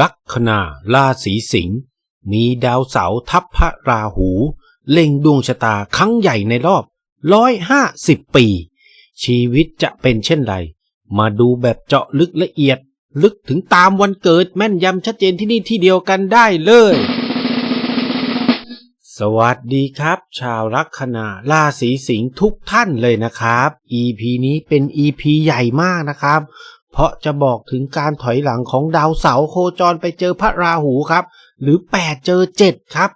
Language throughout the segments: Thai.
ลัคนาราศีสิงห์มีดาวเสาทับพระราหู เล็งดวงชะตาครั้งใหญ่ในรอบร้อยห้าสิบปี ชีวิตจะเป็นเช่นไร มาดูแบบเจาะลึกละเอียด ลึกถึงตามวันเกิดแม่นยำชัดเจนที่นี่ที่เดียวกันได้เลย สวัสดีครับ ชาวลัคนาราศีสิงห์ทุกท่านเลยนะครับ EP นี้เป็น EP ใหญ่มากนะครับ เพราะจะบอกถึงการถอยหลังของดาวเสาร์โคจรไปเจอพระราหูครับ หรือ 8 เจอ 7 ครับ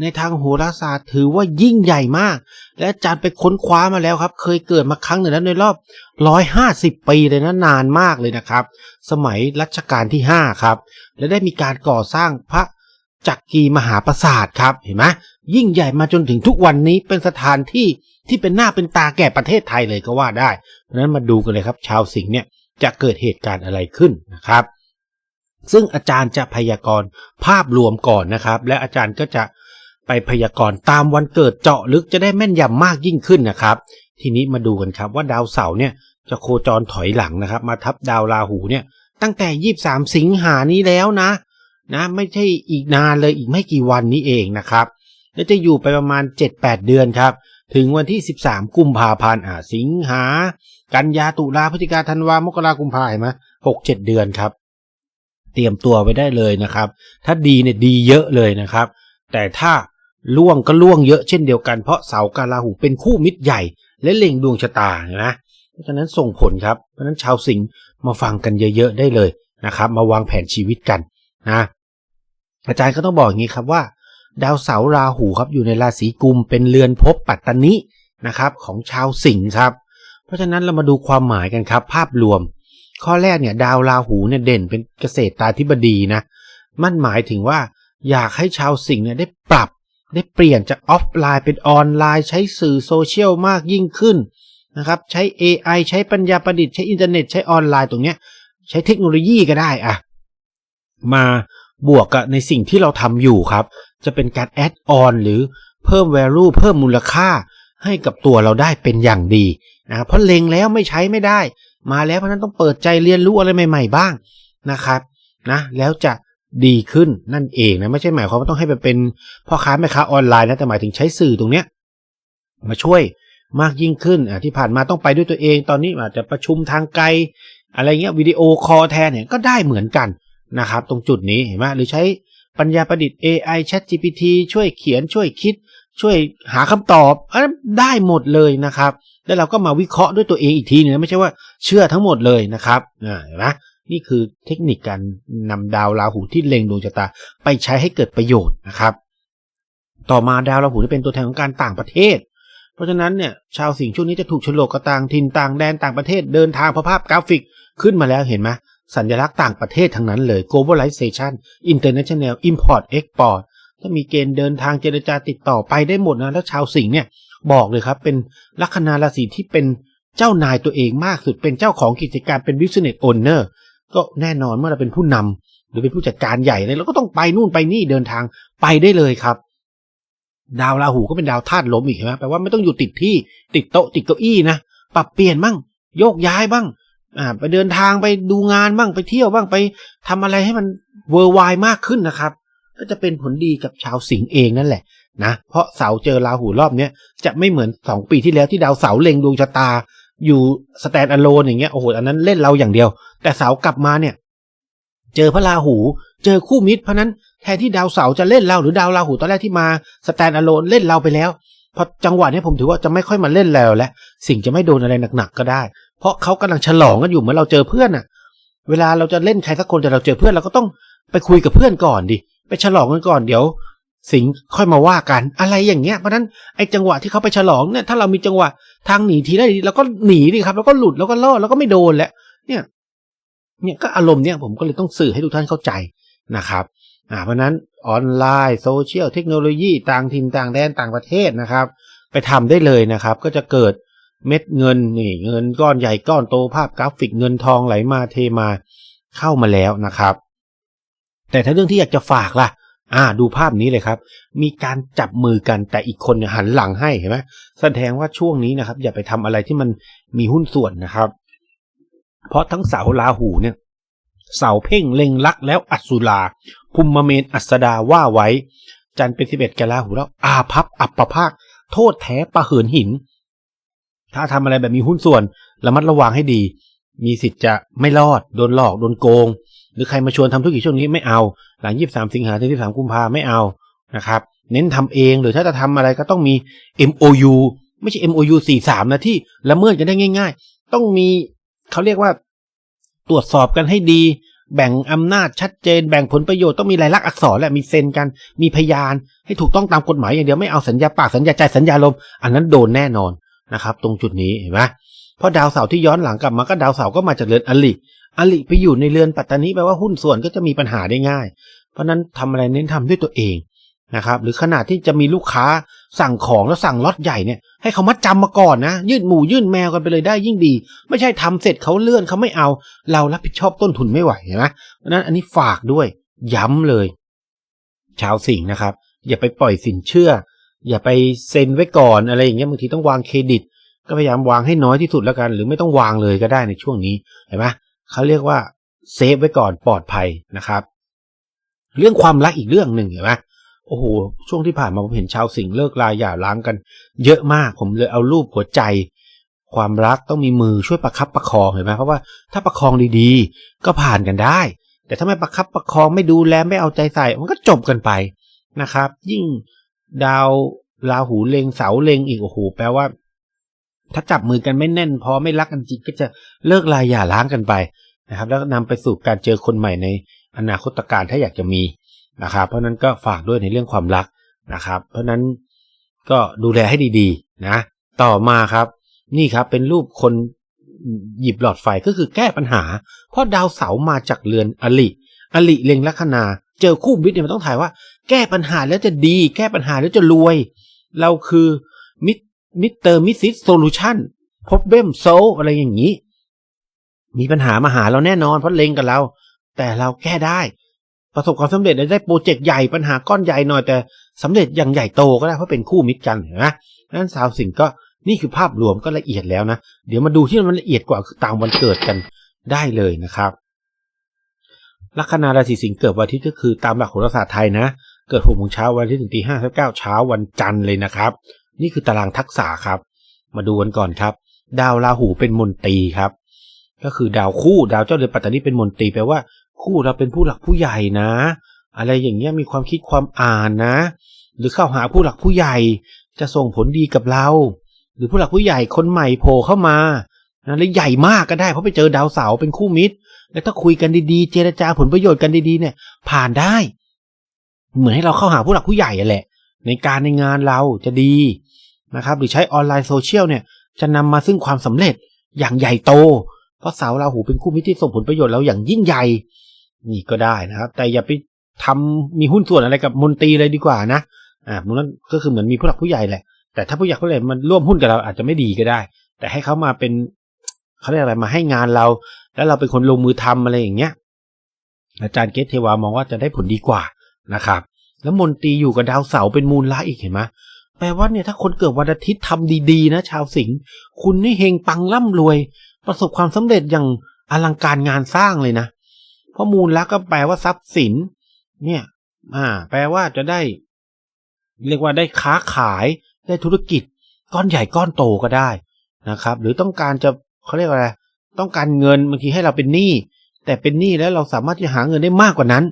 ในทางโหราศาสตร์ถือว่ายิ่งใหญ่มาก และอาจารย์ไปค้นคว้ามาแล้วครับ เคยเกิดมาครั้งหนึ่งแล้วในรอบ 150 ปีเลยนะนานมากเลยนะครับ สมัยรัชกาลที่ 5 ครับ และได้มีการก่อสร้างพระจักรีมหาปราสาทครับเห็นไหมยิ่งใหญ่มาจนถึงทุกวันนี้เป็นสถานที่ที่เป็นหน้าเป็นตาแก่ประเทศไทยเลยก็ว่าได้เพราะนั้นมาดูกันเลยครับ ชาวสิงห์เนี่ย จะเกิดเหตุการณ์อะไรขึ้นนะครับ ซึ่งอาจารย์จะพยากรณ์ภาพรวมก่อนนะครับ และอาจารย์ก็จะไปพยากรณ์ตามวันเกิดเจาะลึกจะได้แม่นยำมากยิ่งขึ้นนะครับ ทีนี้มาดูกันครับว่าดาวเสาร์เนี่ยจะโคจรถอยหลังนะครับ มาทับดาวราหูเนี่ยตั้งแต่ 23 สิงหานี้แล้วนะนะไม่ใช่อีกนานเลยอีกไม่กี่วันนี้เองนะครับ แล้วจะอยู่ไปประมาณ 7-8 เดือนครับ ถึงวันที่ 13 กุมภาพันธ์อ่าสิงหา กันยาตุลาพฤศจิกาธันวามกรากุมภาเห็นไหมหกเจ็ดเดือนครับ เตรียมตัวไว้ได้เลยนะครับ ถ้าดีเนี่ยดีเยอะเลยนะครับ แต่ถ้าล่วงก็ล่วงเยอะเช่นเดียวกันเพราะเสากาลาหูเป็นคู่มิตรใหญ่ และเล็งดวงชะตานะเพราะฉะนั้นส่งผลครับเพราะฉะนั้นชาวสิงห์มาฟังกันเยอะๆได้เลยนะครับ มาวางแผนชีวิตกันนะอาจารย์ก็ต้องบอกอย่างนี้ครับว่า ดาวเสาราหูครับอยู่ในราศีกุมเป็นเรือนภพปัตตนินะครับ ของชาวสิงห์ครับ เพราะฉะนั้นเรามาดูความหมายกันครับ ภาพรวม ข้อแรกเนี่ยดาวราหูเนี่ยเด่นเป็นเกษตรตาธิบดีนะ มันหมายถึงว่าอยากให้ชาวสิงห์เนี่ยได้ปรับ ได้เปลี่ยนจากออฟไลน์เป็นออนไลน์ ใช้สื่อโซเชียลมากยิ่งขึ้นนะครับใช้ AI ใช้ปัญญาประดิษฐ์ใช้อินเทอร์เน็ตใช้ออนไลน์ตรงเนี้ยใช้เทคโนโลยีก็ได้อะมาบวกกับในสิ่งที่เราทำอยู่ครับ จะเป็นการแอดออนหรือเพิ่ม value เพิ่มมูลค่า ให้กับตัวเราได้เป็นอย่างดีนะเพราะเล็งแล้วไม่ใช้ไม่ได้ มาแล้วเพราะนั้นต้องเปิดใจเรียนรู้อะไรใหม่ ๆ บ้างนะครับนะแล้วจะดีขึ้นนั่นเองนะไม่ใช่หมายความว่าต้องให้ไปเป็นพ่อค้าแม่ค้าออนไลน์นะแต่หมายถึงใช้สื่อตรงเนี้ยมาช่วยมากยิ่งขึ้นอะที่ผ่านมาต้องไปด้วยตัวเองตอนนี้อาจจะประชุมทางไกล อะไรเงี้ยวิดีโอคอลแทนเนี่ยก็ได้เหมือนกันนะครับ ตรงจุดนี้เห็นไหมหรือใช้ปัญญาประดิษฐ์ AI Chat GPT ช่วยเขียนช่วยคิด ช่วยหาคำตอบอันได้หมดเลยนะครับ แล้วเราก็มาวิเคราะห์ด้วยตัวเองอีกทีนึงไม่ใช่ว่าเชื่อทั้งหมดเลยนะครับเห็นไหมนี่คือเทคนิคการนำดาวราหูที่เล็งดวงชะตาไปใช้ให้เกิดประโยชน์นะครับ ต่อมาดาวราหูจะเป็นตัวแทนของการต่างประเทศ เพราะฉะนั้นเนี่ยชาวสิงห์ช่วงนี้จะถูกฉลกกระต่างถิ่นต่างแดนต่างประเทศเดินทางเพราะภาพกราฟิกขึ้นมาแล้วเห็นไหมสัญลักษณ์ต่างประเทศทั้งนั้นเลย globalization international import export ถ้ามีเกณฑ์เดินทางเจรจาติดต่อไปได้หมดนะแล้วชาวสิงห์เนี่ยบอกเลยครับ เป็นลัคนาราศีที่เป็นเจ้านายตัวเองมากสุดเป็นเจ้าของกิจการเป็น business owner ก็แน่นอนเมื่อเราเป็นผู้นำหรือเป็นผู้จัดการใหญ่เลยเราก็ต้องไปนู่นไปนี่เดินทางไปได้เลยครับ ดาวราหูก็เป็นดาวธาตุลมอีกใช่ไหมแปลว่าไม่ต้องอยู่ติดที่ติดโต๊ะติดเก้าอี้นะปรับเปลี่ยนบ้างโยกย้ายบ้างอ่าไปเดินทางไปดูงานบ้างไปเที่ยวบ้างไปทำอะไรให้มันเวอร์ไวมากขึ้นนะครับ ก็จะเป็นผลดีกับชาวสิงห์เองนั่นแหละนะเพราะเสาเจอราหูรอบเนี้ยจะไม่เหมือนสองปีที่แล้วที่ดาวเสาเล็งดวงชะตา อยู่สแตนอะโลนอย่างเงี้ยโอ้โหอันนั้นเล่นเราอย่างเดียว แต่เสากลับมาเนี่ย เจอพระราหู เจอคู่มิตรเพราะนั้นแทนที่ดาวเสาจะเล่นเราหรือดาวราหูตอนแรกที่มาสแตนอะโลนเล่นเราไปแล้วพอจังหวะนี้ผมถือว่าจะไม่ค่อยมาเล่นแล้วและสิ่งจะไม่โดนอะไรหนักๆก็ได้ เพราะเขากำลังฉลองกันอยู่เหมือนเราเจอเพื่อนอะเวลาเราจะเล่นใครสักคนแต่เราเจอเพื่อนเราก็ต้องไปคุยกับเพื่อนก่อนดิ ไปฉลองกันก่อนเดี๋ยว สิงค่อยมาว่ากันอะไรอย่างเงี้ยเพราะนั้นไอ้จังหวะที่เขาไปฉลองเนี่ยถ้าเรามีจังหวะทางหนีทีได้เราก็หนีดิครับ แล้วก็หลุดแล้วก็รอแล้วก็ไม่โดนแล้วเนี่ยเนี่ยก็อารมณ์เนี่ยผมก็เลยต้องสื่อให้ทุกท่านเข้าใจนะครับอ่าเพราะนั้นออนไลน์โซเชียลเทคโนโลยีต่างถิ่นต่างแดนต่างประเทศนะครับ ไปทำได้เลยนะครับ ก็จะเกิดเม็ดเงินนี่เงินก้อนใหญ่ก้อนโตภาพกราฟิกเงินทองไหลมาเทมาเข้ามาแล้วนะครับ แต่ถ้าเรื่องที่อยากจะฝากล่ะ อ่า ดูภาพนี้เลยครับ มีการจับมือกันแต่อีกคนเนี่ยหันหลังให้เห็นไหมแสดงว่าช่วงนี้นะครับ อย่าไปทำอะไรที่มันมีหุ้นส่วนนะครับ เพราะทั้งเสาราหูเนี่ย เสาเพ่งเล็งลักแล้วอัศราภูมิเมนอัสดาว่าไว้ จันเป็นสิบเอ็ดกลาหูแล้ว อาพับอัปปภาค โทษแท้ประเหินหิน ถ้าทำอะไรแบบมีหุ้นส่วนระมัดระวังให้ดี มีสิทธิ์จะไม่รอดโดนหลอกโดนโกง หรือใครมาชวนทำธุรกิจช่วงนี้ไม่เอาหลัง 23 สิงหาถึง23กุมภาไม่เอานะครับเน้นทำเองหรือถ้าจะทำอะไรก็ต้องมี MOU ไม่ใช่ MOU 43 นะที่ละเมิดกันได้ง่าย ๆ ต้องมีเขาเรียกว่าตรวจสอบกันให้ดี แบ่งอำนาจชัดเจน แบ่งผลประโยชน์ต้องมีลายลักษณ์อักษรและมีเซ็นกัน มีพยานให้ถูกต้องตามกฎหมายอย่างเดียวไม่เอาสัญญาปากสัญญาใจสัญญาลม อันนั้นโดนแน่นอนนะครับ ตรงจุดนี้เห็นไหม เพราะดาวเสาร์ที่ย้อนหลังกลับมาก็ดาวเสาร์ก็มาจากเรือนอลิอลิไปอยู่ในเรือนปัตตานีแปลว่าหุ้นส่วนก็จะมีปัญหาได้ง่าย เพราะนั้นทำอะไรเน้นทำด้วยตัวเองนะครับหรือขนาดที่จะมีลูกค้าสั่งของแล้วสั่งล็อตใหญ่เนี่ยให้เขามัดจำมาก่อนนะยื่นหมูยื่นแมวกันไปเลยได้ยิ่งดี ไม่ใช่ทำเสร็จเขาเลื่อนเขาไม่เอา เรารับผิดชอบต้นทุนไม่ไหวนไหมเพราะนั้นอันนี้ฝากด้วยย้ำเลย ชาวสิงห์นะครับ อย่าไปปล่อยสินเชื่อ อย่าไปเซ็นไว้ก่อนอะไรอย่างเงี้ยบางทีต้องวางเครดิต ก็พยายามวางให้น้อยที่สุดแล้วกัน หรือไม่ต้องวางเลยก็ได้ในช่วงนี้เห็นไหมเขาเรียกว่าเซฟไว้ก่อนปลอดภัยนะครับ เรื่องความรักอีกเรื่องหนึ่งเห็นไหมโอ้โหช่วงที่ผ่านมาผมเห็นชาวสิงห์เลิกลาหย่าร้างกัน เยอะมากผมเลยเอารูปหัวใจ ความรักต้องมีมือช่วยประคับประคองเห็นไหมเพราะว่าถ้าประคองดีๆ ก็ผ่านกันได้ แต่ถ้าไม่ประคับประคองไม่ดูแลไม่เอาใจใส่ มันก็จบกันไปนะครับ ยิ่งดาวราหูเลงเสาเลงอีกโอ้โหแปลว่า ถ้าจับมือกันไม่แน่น พอไม่รักกันจริงก็จะเลิกลายหย่าร้างกันไปนะครับ แล้วนำไปสู่การเจอคนใหม่ในอนาคตการถ้าอยากจะมีนะครับ เพราะนั้นก็ฝากด้วยในเรื่องความรักนะครับ เพราะนั้นก็ดูแลให้ดีๆนะ ต่อมาครับ นี่ครับเป็นรูปคนหยิบหลอดไฟก็คือแก้ปัญหา เพราะดาวเสาร์มาจากเรือนอลิอลิเล็งลัคนา เจอคู่มิตรเนี่ยมันต้องถ่ายว่า แก้ปัญหาแล้วจะดี แก้ปัญหาแล้วจะรวย เราคือมิต มิสเตอร์มิซิสโซลูชันพบเบมโซอะไรอย่างนี้ มีปัญหามาหาเราแน่นอนเพราะเลงกับเรา แต่เราแก้ได้ ประสบความสำเร็จได้โปรเจกต์ใหญ่ปัญหาก้อนใหญ่หน่อยแต่สำเร็จอย่างใหญ่โตก็ได้เพราะเป็นคู่มิตรกันเห็นไหมนั้นสาวสิงก็นี่คือภาพรวมก็ละเอียดแล้วนะ เดี๋ยวมาดูที่มันละเอียดกว่าตามวันเกิดกันได้เลยนะครับ ลัคนาราศีสิงห์เกิดวันอาทิตย์ก็คือตามหลักโหราศาสตร์ไทยนะ เกิดหกโมงเช้าวันที่ถึงตีห้าสิบเก้าเช้าวันจันทร์เลยนะครับ นี่คือตารางทักษะครับ มาดูกันก่อนครับ ดาวราหูเป็นมนตรีครับ ก็คือดาวคู่ดาวเจ้าเรือนปัตตานีเป็นมนตรีแปลว่า คู่เราเป็นผู้หลักผู้ใหญ่นะ อะไรอย่างเงี้ยมีความคิดความอ่านนะ หรือเข้าหาผู้หลักผู้ใหญ่จะส่งผลดีกับเรา หรือผู้หลักผู้ใหญ่คนใหม่โผล่เข้ามานะและใหญ่มากก็ได้เพราะไปเจอดาวเสาเป็นคู่มิตร แล้วถ้าคุยกันดีๆ เจรจาผลประโยชน์กันดีๆเนี่ย ผ่านได้ เหมือนให้เราเข้าหาผู้หลักผู้ใหญ่แหละ ในการในงานเราจะดี นะครับ หรือใช้ออนไลน์โซเชียลเนี่ยจะนำมาซึ่งความสำเร็จอย่างใหญ่โต เพราะเสาราหูเป็นคู่มิตรที่ส่งผลประโยชน์เราอย่างยิ่งใหญ่นี่ก็ได้นะครับ แต่อย่าไปทำมีหุ้นส่วนอะไรกับมนตรีเลยดีกว่านะอ่ามันนั้นก็คือเหมือนมีผู้หลักผู้ใหญ่แหละ แต่ถ้าผู้ใหญ่ผู้ใหญ่มันร่วมหุ้นกับเราอาจจะไม่ดีก็ได้ แต่ให้เขามาเป็นเขาเรียกอะไรมาให้งานเรา แล้วเราเป็นคนลงมือทำอะไรอย่างเงี้ยอาจารย์เกตเทวามองว่าจะได้ผลดีกว่านะครับ แล้วมนตรีอยู่กับดาวเสาเป็นมูลละอีกเห็นไหม แปลว่าเนี่ยถ้าคนเกิดวันอาทิตย์ทำดีๆ นะ ชาวสิงห์คุณนี่เฮงปังร่ำรวย ประสบความสำเร็จอย่างอลังการงานสร้างเลยนะเพราะมูลละก็แปลว่าทรัพย์สิน เนี่ย อ่า แปลว่าจะได้ เรียกว่าได้ค้าขายได้ธุรกิจ ก้อนใหญ่ก้อนโตก็ได้นะครับ หรือต้องการจะเขาเรียกว่าอะไรต้องการเงินบางทีให้เราเป็นหนี้แต่เป็นหนี้แล้วเราสามารถที่จะหาเงินได้มากกว่านั้น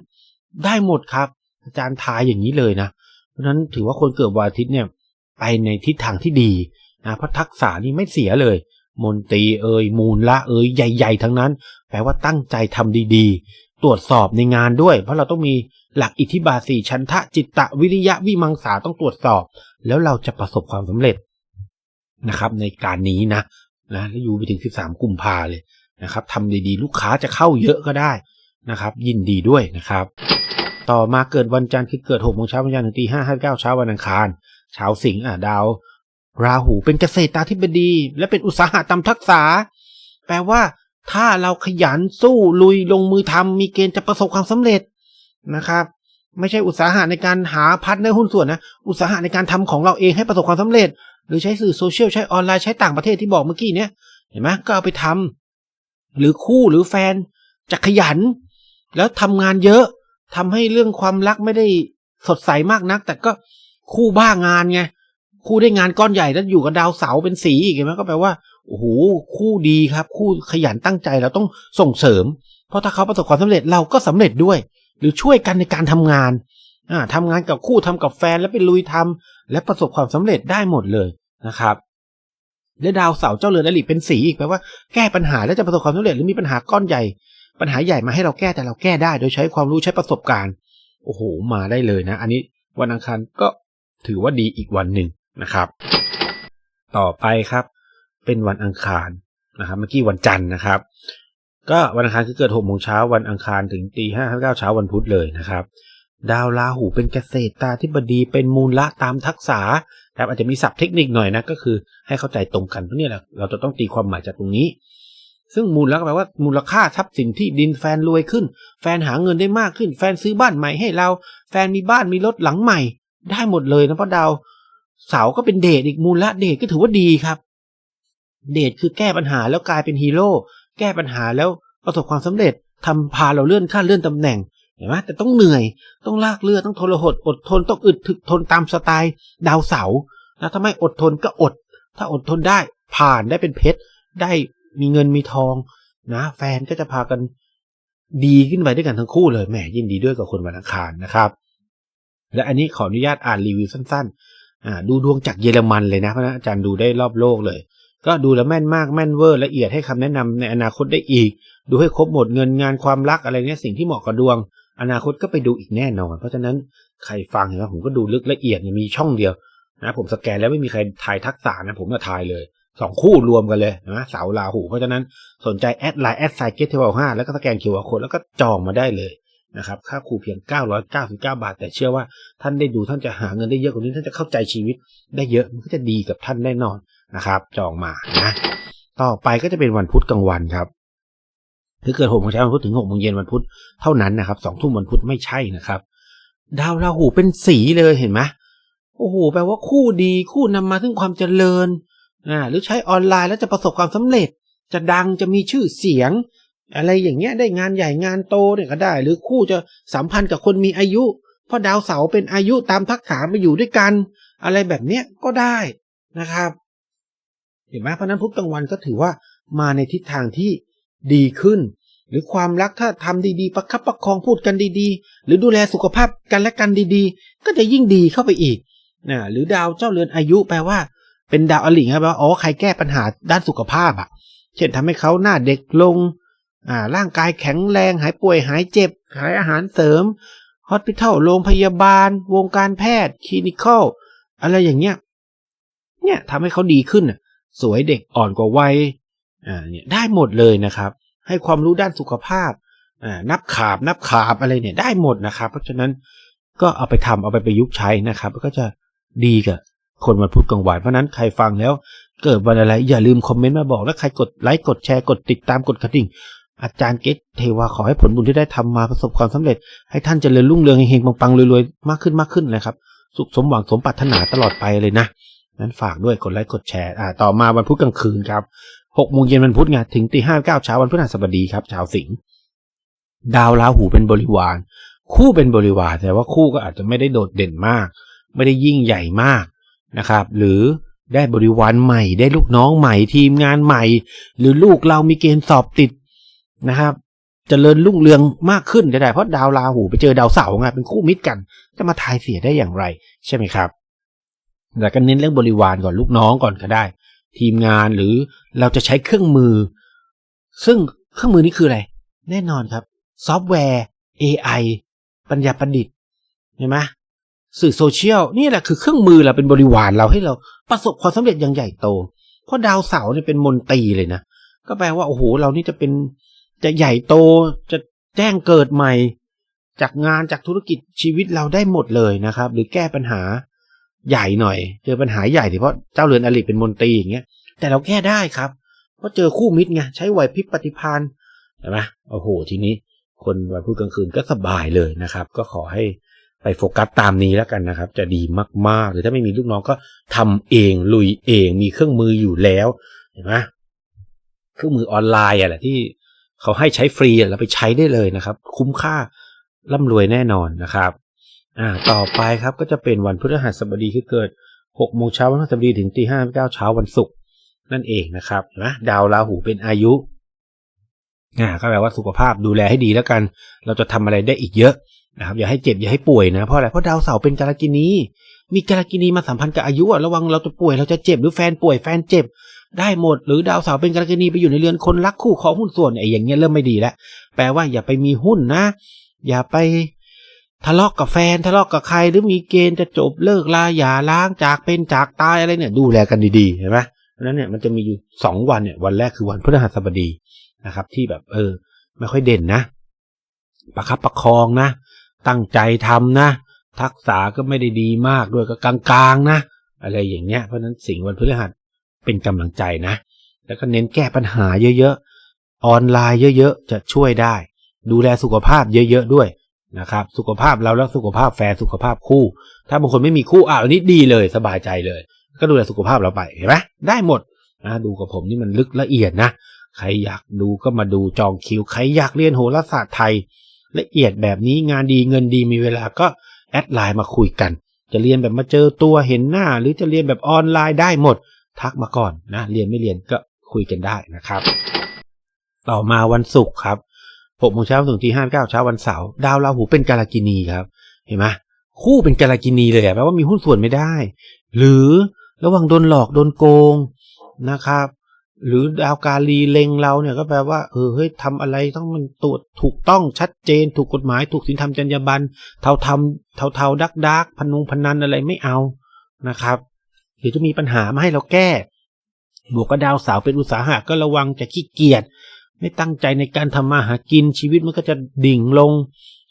ได้หมดครับ อาจารย์ทายอย่างนี้เลยนะเพราะฉะนั้นถือว่าคนเกิดวันอาทิตย์เนี่ย ไปในทิศทางที่ดีนะเพราะทักษะนี่ไม่เสียเลย มนตรีเอ่ยมูลละเอ่ยใหญ่ ๆ ทั้งนั้น แปลว่าตั้งใจทำดีๆ ตรวจสอบในงานด้วย เพราะเราต้องมีหลักอิทธิบาสีชันทะจิตตะวิริยะวิมังสาต้องตรวจสอบ แล้วเราจะประสบความสำเร็จนะครับ ในการนี้นะนะแล้วอยู่ไปถึง 13 กุมภาเลยนะครับทำดีๆ ลูกค้าจะเข้าเยอะก็ได้นะครับ ยินดีด้วยนะครับ ต่อมาเกิดวันจันทร์คือเกิด6โมงเช้าวันจันทร์ถึงตีห้าห้าเก้าเช้าวันอังคาร ช้าสิงห์อะดาว ราหูเป็นเกษตรตาธิบดี และเป็นอุตสาหะตามทักษะแปลว่า ถ้าเราขยันสู้ลุยลงมือทำมีเกณฑ์จะประสบความสำเร็จนะครับ ไม่ใช่อุตสาหะในการหาพัฒน์ในหุ้นส่วนนะอุตสาหะในการทำของเราเองให้ประสบความสำเร็จ หรือใช้สื่อโซเชียลใช้ออนไลน์ใช้ต่างประเทศที่บอกเมื่อกี้เนี้ยเห็นไหมก็เอาไปทำหรือคู่หรือแฟนจะขยัน แล้วทำงานเยอะทำให้เรื่องความรักไม่ได้สดใสมากนัก แต่ก็ คู่บ้างานไงคู่ได้งานก้อนใหญ่แล้วอยู่กับดาวเสาเป็นสีอีกเห็นไหมก็แปลว่าโอ้โหคู่ดีครับ คู่ขยันตั้งใจเราต้องส่งเสริม เพราะถ้าเขาประสบความสำเร็จเราก็สำเร็จด้วย หรือช่วยกันในการทำงานอ่าทำงานกับคู่ทำกับแฟนแล้วไปลุยทำและประสบความสำเร็จได้หมดเลยนะครับและดาวเสาเจ้าเรือนอลิเป็นสีอีกแปลว่าแก้ปัญหาแล้วจะประสบความสำเร็จหรือมีปัญหาก้อนใหญ่ ปัญหาใหญ่มาให้เราแก้แต่เราแก้ได้ โดยใช้ความรู้ใช้ประสบการณ์ โอ้โห มาได้เลยนะ อันนี้วันอังคารก็ ถือว่าดีอีกวันหนึ่งนะครับ ต่อไปครับ เป็นวันอังคารนะครับเมื่อกี้วันจันทร์นะครับ ก็วันอังคารคือเกิดหกโมงเช้าวันอังคารถึงตีห้าเก้าเช้าวันพุธเลยนะครับ ดาวราหูเป็นเกษตรตาธิบดีเป็นมูลละตามทักษะครับอาจจะมีศัพท์เทคนิคหน่อยนะก็คือให้เข้าใจตรงกันเพราะนี่แหละเราจะต้องตีความหมายจากตรงนี้ ซึ่งมูลละแปลว่ามูลค่าทรัพย์สินที่ดินแฟนรวยขึ้น แฟนหาเงินได้มากขึ้น แฟนซื้อบ้านใหม่ให้เรา แฟนมีบ้านมีรถหลังใหม่ ได้หมดเลยนะเพราะดาวเสาร์ก็เป็นเดทอีกมูลละเดทก็ถือว่าดีครับ เดทคือแก้ปัญหาแล้วกลายเป็นฮีโร่แก้ปัญหาแล้วประสบความสำเร็จทำพาเราเลื่อนขั้นเลื่อนตำแหน่งเห็นไหมแต่ต้องเหนื่อยต้องลากเลือดต้องทรหดอดทนต้องอึดถึกทนตามสไตล์ดาวเสาร์นะถ้าไม่อดทนก็อด ถ้าอดทนได้ผ่านได้เป็นเพชรได้มีเงินมีทองนะ แฟนก็จะพากันดีขึ้นไปด้วยกันทั้งคู่เลยแหมยินดีด้วยกับคนวันอังคารนะครับ และอันนี้ขออนุญาตอ่านรีวิวสั้นๆอ่าดูดวงจากเยอรมันเลยนะเพราะอาจารย์ดูได้รอบโลกเลย ก็ดูแล้วแม่นมากแม่นเวอร์ละเอียดให้คำแนะนำในอนาคตได้อีก ดูให้ครบหมดเงินงานความรักอะไรเนี้ยสิ่งที่เหมาะกับดวง อนาคตก็ไปดูอีกแน่นอน เพราะฉะนั้นใครฟังเห็นไหมผมก็ดูลึกละเอียดมีช่องเดียวนะผมสแกนแล้วไม่มีใครทายทักษะนะผมก็ทายเลยสองคู่รวมกันเลยนะเสาลาหู เพราะฉะนั้นสนใจแอดไลน์แอดไซเกตเทเบิลห้าแล้วก็สแกนคิวอาร์โค้ดแล้วก็จองมาได้เลย นะครับค่าครูเพียง 999 บาท แต่เชื่อว่าท่านได้ดูท่านจะหาเงินได้เยอะกว่านี้ท่านจะเข้าใจชีวิตได้เยอะมันก็จะดีกับท่านแน่นอนนะครับ จองมานะต่อไปก็จะเป็นวันพุธกลางวันครับถ้าเกิดหกโมงเช้าวันพุธถึงหกโมงเย็นวันพุธเท่านั้นนะครับสองทุ่มวันพุธไม่ใช่นะครับ ดาวราหูเป็นสีเลยเห็นไหมโอ้โหแปลว่าคู่ดีคู่นำมาถึงความเจริญอ่าหรือใช้ออนไลน์แล้วจะประสบความสำเร็จ จะดังจะมีชื่อเสียง อะไรอย่างเงี้ยได้งานใหญ่งานโตเนี่ยก็ได้ หรือคู่จะสัมพันธ์กับคนมีอายุ เพราะดาวเสาร์เป็นอายุตามทักษะมาอยู่ด้วยกัน อะไรแบบเนี้ยก็ได้นะครับ เห็นไหมเพราะนั้นพุธกลางวันก็ถือว่ามาในทิศทางที่ดีขึ้น หรือความรักถ้าทำดีๆ ประคับประคองพูดกันดีๆ หรือดูแลสุขภาพกันและกันดีๆ ก็จะยิ่งดีเข้าไปอีกนะหรือดาวเจ้าเรือนอายุแปลว่า เป็นดาวอลิงครับแปลว่าอ๋อใครแก้ปัญหาด้านสุขภาพอะ เช่นทำให้เขาหน้าเด็กลง อ่าร่างกายแข็งแรงหายป่วยหายเจ็บขายอาหารเสริมฮอสพิทอลโรงพยาบาล วงการแพทย์คลินิคอลอะไรอย่างเงี้ยเนี่ยทำให้เขาดีขึ้นอะสวยเด็กอ่อนกว่าวัยอ่าเนี่ยได้หมดเลยนะครับ ให้ความรู้ด้านสุขภาพอ่านับขาบนับขาบอะไรเนี่ยได้หมดนะครับ เพราะฉะนั้นก็เอาไปทำเอาไปประยุกต์ใช้นะครับ ก็จะดีกับคนวันพุธกลางวันเพราะนั้นใครฟังแล้วเกิดวันอะไรอย่าลืมคอมเมนต์มาบอก แล้วใครกดไลค์กดแชร์กดติดตามกดกระดิ่ง อาจารย์เกตเทวาขอให้ผลบุญที่ได้ทำมาประสบความสำเร็จ ให้ท่านเจริญรุ่งเรืองเฮงๆปังๆรวยๆมากขึ้นมากขึ้นนะครับ สุขสมหวังสมปรารถนาตลอดไปเลยนะนั้นฝากด้วยกดไลค์กดแชร์อ่าต่อมาวันพุธกลางคืนครับหกโมงเย็นวันพุธไงถึงตีห้าเก้าเช้าวันพฤหัสบดีครับชาวสิงห์ดาวราหูเป็นบริวาร คู่เป็นบริวารแต่ว่าคู่ก็อาจจะไม่ได้โดดเด่นมาก ไม่ได้ยิ่งใหญ่มากนะครับ หรือได้บริวารใหม่ ได้ลูกน้องใหม่ทีมงานใหม่ หรือลูกเรามีเกณฑ์สอบติด นะครับจเจริญรุ่งเรืองมากขึ้นได้เพราะดาวราหูไปเจอดาวเสาร์ไงเป็นคู่มิตรกัน จะมาทายเสียได้อย่างไร ใช่ไหมครับแต่ก็เน้นเรื่องบริวารก่อนลูกน้องก่อนก็ได้ ทีมงานหรือเราจะใช้เครื่องมือ ซึ่งเครื่องมือนี้คืออะไร แน่นอนครับ ซอฟต์แวร์ AI ปัญญาประดิษฐ์เห็นไหมสื่อโซเชียลนี่แหละคือเครื่องมือเราเป็นบริวารเราให้เราประสบความสำเร็จอย่างใหญ่โต เพราะดาวเสาร์เนี่ยเป็นมนตรีเลยนะ ก็แปลว่าโอ้โหเรานี่จะเป็น จะใหญ่โตจะแจ้งเกิดใหม่ จากงานจากธุรกิจชีวิตเราได้หมดเลยนะครับ หรือแก้ปัญหาใหญ่หน่อย เจอปัญหาใหญ่เพราะเจ้าเรือนอลิเป็นมนตรีอย่างเงี้ย แต่เราแก้ได้ครับ เพราะเจอคู่มิตรไงใช้ไหวพริบปฏิพานเห็นไหมโอ้โหทีนี้ คนวันพุธกลางคืนก็สบายเลยนะครับ ก็ขอให้ไปโฟกัสตามนี้แล้วกันนะครับ จะดีมากๆ หรือถ้าไม่มีลูกน้องก็ทำเองลุยเองมีเครื่องมืออยู่แล้วเห็นไหมเครื่องมือออนไลน์อะแหละที่ เขาให้ใช้ฟรีอะเราไปใช้ได้เลยนะครับ คุ้มค่าร่ำรวยแน่นอนนะครับอ่าต่อไปครับก็จะเป็นวันพฤหัสบดีคือเกิดหกโมงเช้าวันพฤหัสบดีถึงตีห้าเก้าเช้าวันศุกร์นั่นเองนะครับนะดาวราหูเป็นอายุอ่าก็แปลว่าสุขภาพดูแลให้ดีแล้วกัน เราจะทำอะไรได้อีกเยอะนะครับอย่าให้เจ็บอย่าให้ป่วยนะเพราะอะไรเพราะดาวเสาร์เป็นกาลกินีมีกาลกินีมาสัมพันธ์กับอายุอะระวังเราจะป่วยเราจะเจ็บหรือแฟนป่วยแฟนเจ็บ ได้หมด หรือดาวเสาร์เป็นกาลกินีไปอยู่ในเรือนคนรักคู่ของหุ้นส่วนไอ้อย่างเงี้ยเริ่มไม่ดีแล้วแปลว่าอย่าไปมีหุ้นนะ อย่าไปทะเลาะกกับแฟนทะเลาะกกับใครหรือมีเกณฑ์จะจบเลิกลาอย่าล้างจากเป็นจากตายอะไรเนี่ย ดูแลกันดีๆเห็นไหมเพราะฉะนั้นเนี่ยมันจะมีอยู่สองวันเนี่ยวันแรกคือวันพฤหัสบดีนะครับ ที่แบบเออ ไม่ค่อยเด่นนะ ประคับประคองนะ ตั้งใจทำนะ ทักษะก็ไม่ได้ดีมากด้วยก็กลางๆนะ อะไรอย่างเงี้ยเพราะฉะนั้นสิ่งวันพฤหัส เป็นกำลังใจนะ แล้วก็เน้นแก้ปัญหาเยอะๆ ออนไลน์เยอะๆ จะช่วยได้ ดูแลสุขภาพเยอะๆด้วยนะครับ สุขภาพเราแล้วสุขภาพแฟนสุขภาพคู่ ถ้าบางคนไม่มีคู่อะอันนี้ดีเลยสบายใจเลย ก็ดูแลสุขภาพเราไปเห็นไหมได้หมดนะดูกับผมนี่มันลึกละเอียดนะ ใครอยากดูก็มาดูจองคิว ใครอยากเรียนโหราศาสตร์ไทย ละเอียดแบบนี้งานดีเงินดีมีเวลาก็แอดไลน์มาคุยกัน จะเรียนแบบมาเจอตัวเห็นหน้า หรือจะเรียนแบบออนไลน์ได้หมด ทักมาก่อนนะเรียนไม่เรียนก็คุยกันได้นะครับ ต่อมาวันศุกร์ครับหกโมงเช้าถึงตีห้าเก้าเช้าวันเสาร์ดาวราหูเป็นกาลกินีครับ เห็นไหมคู่เป็นกาลกินีเลยแปลว่ามีหุ้นส่วนไม่ได้ หรือระวังโดนหลอกโดนโกงนะครับ หรือดาวกาลีเลงเราเนี่ยก็แปลว่าเออเฮ้ยทำอะไรต้องมันตรวจถูกต้องชัดเจน ถูกกฎหมาย ถูกศีลธรรมจรรยาบรรณเท่าทำเท่าเท่าดักดักพนุงพนันอะไรไม่เอานะครับ หรือจะมีปัญหามาให้เราแก้ บวกกับดาวเสาร์เป็นอุตสาหะก็ระวังจะขี้เกียจไม่ตั้งใจในการทำมาหากินชีวิตมันก็จะดิ่งลง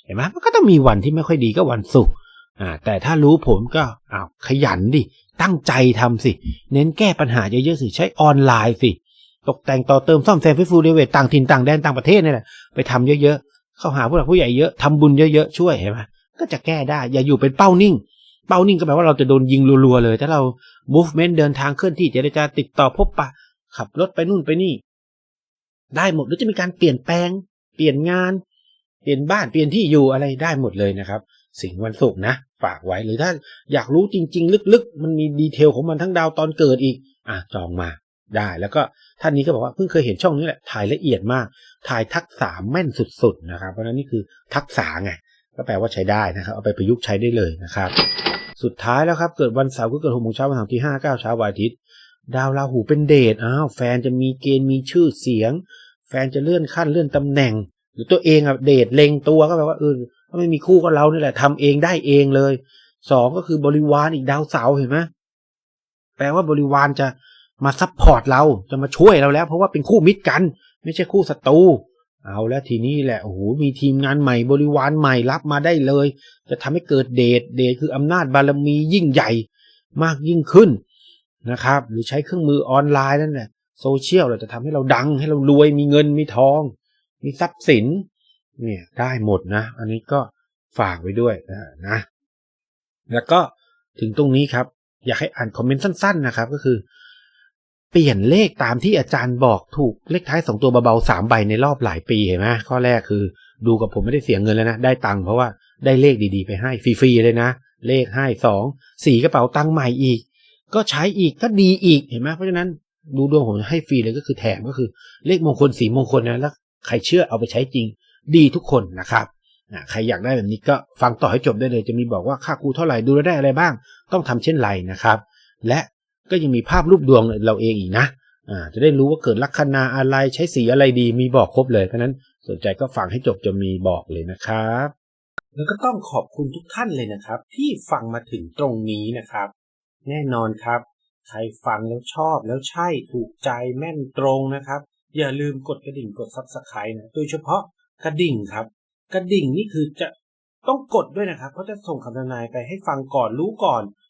เห็นไหมมันก็ต้องมีวันที่ไม่ค่อยดีก็วันศุกร์อ่าแต่ถ้ารู้ผมก็อ้าวขยันดิตั้งใจทำสิ เน้นแก้ปัญหาเยอะๆสิใช้ออนไลน์สิ ตกแต่งต่อเติมซ่อมแซมฟื้นฟูรีเวทต่างถิ่นต่างแดนต่างประเทศนี่แหละไปทำเยอะๆเข้าหาผู้หลักผู้ใหญ่เยอะทำบุญเยอะๆช่วยเห็นไหมก็จะแก้ได้ อย่าอยู่เป็นเป้านิ่ง เป้านิ่งก็แปลว่าเราจะโดนยิงรัวๆเลยถ้าเรา movement เดินทางเคลื่อนที่เจรจาติดต่อพบปะ ขับรถไปนู่นไปนี่ ได้หมดหรือจะมีการเปลี่ยนแปลง เปลี่ยนงาน เปลี่ยนบ้านเปลี่ยนที่อยู่อะไรได้หมดเลยนะครับ สิ่งวันศุกร์นะ ฝากไว้หรือถ้าอยากรู้จริง ๆ ลึกๆ มันมีดีเทลของมันทั้งดาวตอนเกิดอีก อะจองมาได้แล้วก็ท่านนี้ก็บอกว่าเพิ่งเคยเห็นช่องนี้แหละถ่ายละเอียดมาก ถ่ายทักษะแม่นสุดๆนะครับ เพราะนั้นนี่คือทักษะไง ก็แปลว่าใช้ได้นะครับ เอาไปประยุกต์ใช้ได้เลยนะครับ สุดท้ายแล้วครับ เกิดวันเสาร์ก็เกิดหกโมงเช้าวันเสาร์ที่ห้าเก้าเช้าวันอาทิตย์ ดาวราหูเป็นเดชอ้าวแฟนจะมีเกณฑ์มีชื่อเสียง แฟนจะเลื่อนขั้นเลื่อนตำแหน่ง หรือตัวเองอะเดทเล็งตัวก็แปลว่าเออถ้าไม่มีคู่ก็เรานี่แหละทำเองได้เองเลยสองก็คือบริวารอีกดาวเสาร์เห็นไหมแปลว่าบริวารจะมาซัพพอร์ตเราจะมาช่วยเราแล้ว เพราะว่าเป็นคู่มิตรกัน ไม่ใช่คู่ศัตรู เอาแล้วทีนี้แหละโอ้โหมีทีมงานใหม่บริวารใหม่รับมาได้เลย จะทำให้เกิดเดทเดทคืออำนาจบารมียิ่งใหญ่มากยิ่งขึ้นนะครับ หรือใช้เครื่องมือออนไลน์นั่นแหละโซเชียลเราจะทำให้เราดังให้เรารวยมีเงินมีทอง มีทรัพย์สินเนี่ยได้หมดนะ อันนี้ก็ฝากไว้ด้วยนะ แล้วก็ถึงตรงนี้ครับ อยากให้อ่านคอมเมนต์สั้น ๆนะครับ ก็คือ เปลี่ยนเลขตามที่อาจารย์บอกถูกเลขท้ายสองตัวเบาๆสามใบในรอบหลายปีเห็นไหมข้อแรกคือ ดูกับผมไม่ได้เสียเงินแล้วนะได้ตังค์เพราะว่าได้เลขดีๆ ไปให้ฟรีๆเลยนะ เลขให้สองสี่กระเป๋าตังค์ใหม่อีก ก็ใช้อีกก็ดีอีกเห็นไหมเพราะฉะนั้นดูดวงผมให้ฟรีเลยก็คือแถมก็คือ เลขมงคลสีมงคลนะแล้วใครเชื่อเอาไปใช้จริงดีทุกคนนะครับใครอยากได้แบบนี้ก็ฟังต่อให้จบได้เลย จะมีบอกว่าค่าครูเท่าไหร่ดูแลได้อะไรบ้าง ต้องทำเช่นไรนะครับ และ ก็ยังมีภาพรูปดวงเราเองอีกนะอ่าจะได้รู้ว่าเกิดลัคนาอะไรใช้สีอะไรดีมีบอกครบเลยเพราะนั้นสนใจก็ฟังให้จบจะมีบอกเลยนะครับ แล้วก็ต้องขอบคุณทุกท่านเลยนะครับ ที่ฟังมาถึงตรงนี้นะครับ แน่นอนครับ ใครฟังแล้วชอบแล้วใช่ถูกใจแม่นตรงนะครับ อย่าลืมกดกระดิ่งกดซับสไครต์นะโดยเฉพาะกระดิ่งครับ กระดิ่งนี่คือจะต้องกดด้วยนะครับ เพราะจะส่งคำทำนายไปให้ฟังก่อนรู้ก่อน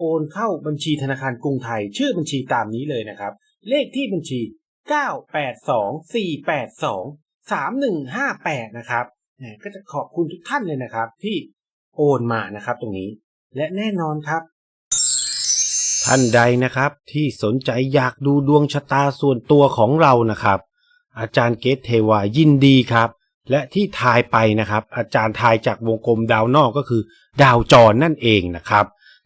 โอนเข้าบัญชีธนาคารกรุงไทย ชื่อบัญชีตามนี้เลยนะครับ เลขที่บัญชี 982-482-3158 นะครับก็จะขอบคุณทุกท่านเลยนะครับ ที่โอนมานะครับตรงนี้ และแน่นอนครับ ท่านใดนะครับที่สนใจอยากดูดวงชะตาส่วนตัวของเรานะครับ อาจารย์เกตเทวายินดีครับ และที่ทายไปนะครับ อาจารย์ทายจากวงกลมดาวนอกก็คือ ดาวจรนั่นเองนะครับ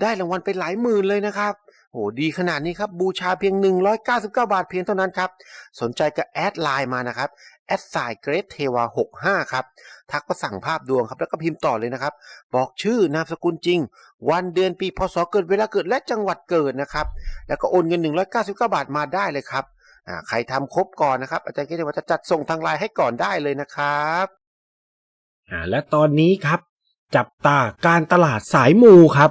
ได้รางวัลไปหลายหมื่นเลยนะครับโอ้ดีขนาดนี้ครับ บูชาเพียง 199 บาทเพียงเท่านั้นครับ สนใจก็แอดไลน์มานะครับแอดไซเกรดเทวา65 ครับ ทักมาสั่งภาพดวงครับ แล้วก็พิมพ์ต่อเลยนะครับ บอกชื่อนามสกุลจริง วันเดือนปีพศเกิดเวลาเกิดและจังหวัดเกิดนะครับ แล้วก็โอนเงิน 199 บาทมาได้เลยครับใครทำครบก่อนนะครับ อาจารย์เกรดเทวาจะจัดส่งทางไลน์ให้ก่อนได้เลยนะครับอ่าและตอนนี้ครับ จับตาการตลาดสายมูครับ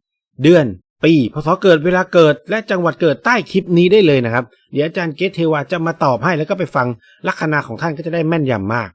เดือน ปีพศเกิดเวลาเกิดและจังหวัดเกิดใต้คลิปนี้ได้เลยนะครับ เดี๋ยวอาจารย์เกตเทวาจะมาตอบให้แล้วก็ไปฟังลัคนาของท่านก็จะได้แม่นยำมาก